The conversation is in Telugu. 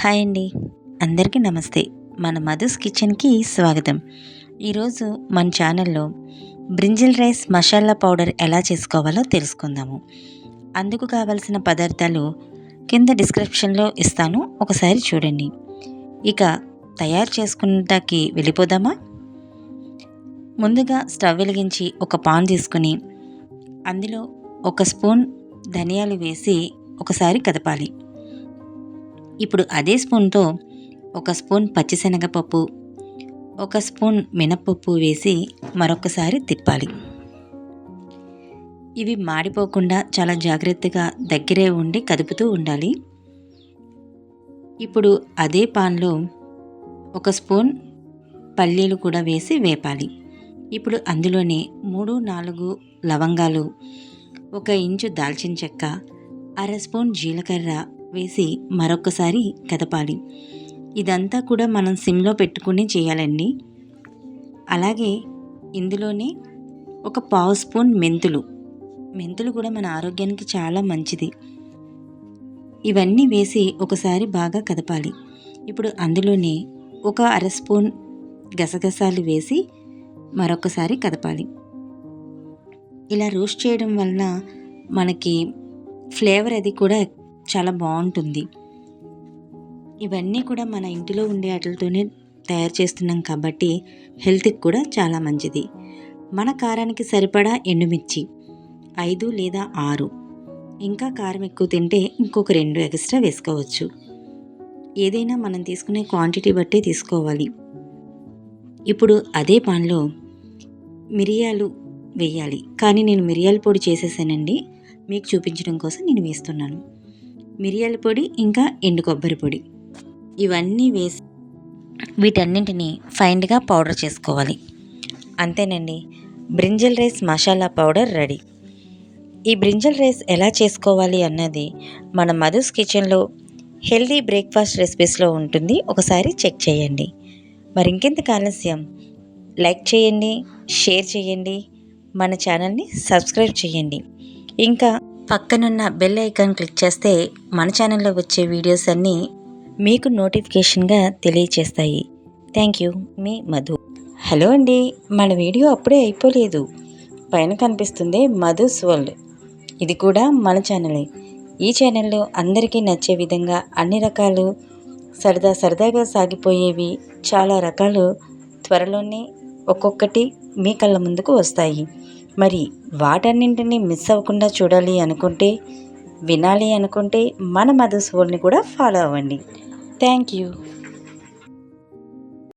హాయ్ అండి. అందరికీ నమస్తే. మన మధుస్ కిచెన్కి స్వాగతం. ఈరోజు మన ఛానల్లో బ్రింజిల్ రైస్ మసాలా పౌడర్ ఎలా చేసుకోవాలో తెలుసుకుందాము. అందుకు కావలసిన పదార్థాలు కింద డిస్క్రిప్షన్లో ఇస్తాను. ఒకసారి చూడండి. ఇక తయారు చేసుకున్నకి వెళ్ళిపోదామా? ముందుగా స్టవ్ వెలిగించి ఒక పాన్ తీసుకుని అందులో ఒక స్పూన్ ధనియాలు వేసి ఒకసారి కదపాలి. ఇప్పుడు అదే స్పూన్తో ఒక స్పూన్ పచ్చిశనగపప్పు ఒక స్పూన్ మినప్పప్పు వేసి మరొకసారి తిప్పాలి. ఇవి మాడిపోకుండా చాలా జాగ్రత్తగా దగ్గరే ఉండి కదుపుతూ ఉండాలి. ఇప్పుడు అదే పాన్లో ఒక స్పూన్ పల్లీలు కూడా వేసి వేపాలి. ఇప్పుడు అందులోనే మూడు నాలుగు లవంగాలు ఒక ఇంచు దాల్చిన చెక్క అర స్పూన్ జీలకర్ర వేసి మరొకసారి కదపాలి. ఇదంతా కూడా మనం సిమ్లో పెట్టుకుని చేయాలండి. అలాగే ఇందులోనే ఒక పావు స్పూన్ మెంతులు. మెంతులు కూడా మన ఆరోగ్యానికి చాలా మంచిది. ఇవన్నీ వేసి ఒకసారి బాగా కదపాలి. ఇప్పుడు అందులోనే ఒక అర స్పూన్ గసగసాలు వేసి మరొకసారి కదపాలి. ఇలా రోస్ట్ చేయడం వలన మనకి ఫ్లేవర్ అది కూడా చాలా బాగుంటుంది. ఇవన్నీ కూడా మన ఇంటిలో ఉండే వాటితోనే తయారు చేస్తున్నాం కాబట్టి హెల్త్కి కూడా చాలా మంచిది. మన కారానికి సరిపడా ఎండుమిర్చి ఐదు లేదా ఆరు. ఇంకా కారం ఎక్కువ తింటే ఇంకొక రెండు ఎక్స్ట్రా వేసుకోవచ్చు. ఏదైనా మనం తీసుకునే క్వాంటిటీ బట్టే తీసుకోవాలి. ఇప్పుడు అదే పాన్లో మిరియాలు వేయాలి. కానీ నేను మిరియాల పొడి చేసేసానండి. మీకు చూపించడం కోసం నేను వేస్తున్నాను. మిరియాల పొడి ఇంకా ఎండు కొబ్బరి పొడి. ఇవన్నీ వేసి వీటన్నింటినీ ఫైన్గా పౌడర్ చేసుకోవాలి. అంతేనండి brinjal rice masala powder ready. ఈ బ్రింజల్ రైస్ ఎలా చేసుకోవాలి అన్నది మన మధుస్ కిచెన్లో హెల్దీ బ్రేక్ఫాస్ట్ రెసిపీస్లో ఉంటుంది. ఒకసారి చెక్ చేయండి. మరి ఇంకెంత ఆలస్యం? లైక్ చేయండి షేర్ చేయండి మన ఛానల్ని సబ్స్క్రైబ్ చేయండి. ఇంకా పక్కనున్న బెల్ ఐకాన్ క్లిక్ చేస్తే మన ఛానల్లో వచ్చే వీడియోస్ అన్నీ మీకు నోటిఫికేషన్గా తెలియచేస్తాయి. Thank you. Me Madhu. Hello అండి. మన వీడియో అప్పుడే అయిపోలేదు. పైన కనిపిస్తుంది మధుస్ వరల్డ్. ఇది కూడా మన ఛానలే. ఈ ఛానల్లో అందరికీ నచ్చే విధంగా అన్ని రకాలు సరదా సరదాగా సాగిపోయేవి చాలా రకాలు. త్వరలోనే ఒక్కొక్కటి మీ కళ్ళ ముందుకు వస్తాయి. మరి వాటన్నింటినీ మిస్ అవ్వకుండా చూడాలి అనుకుంటే వినాలి అనుకుంటే మన మదర్స్ వరల్డ్ని కూడా ఫాలో అవ్వండి. Thank you.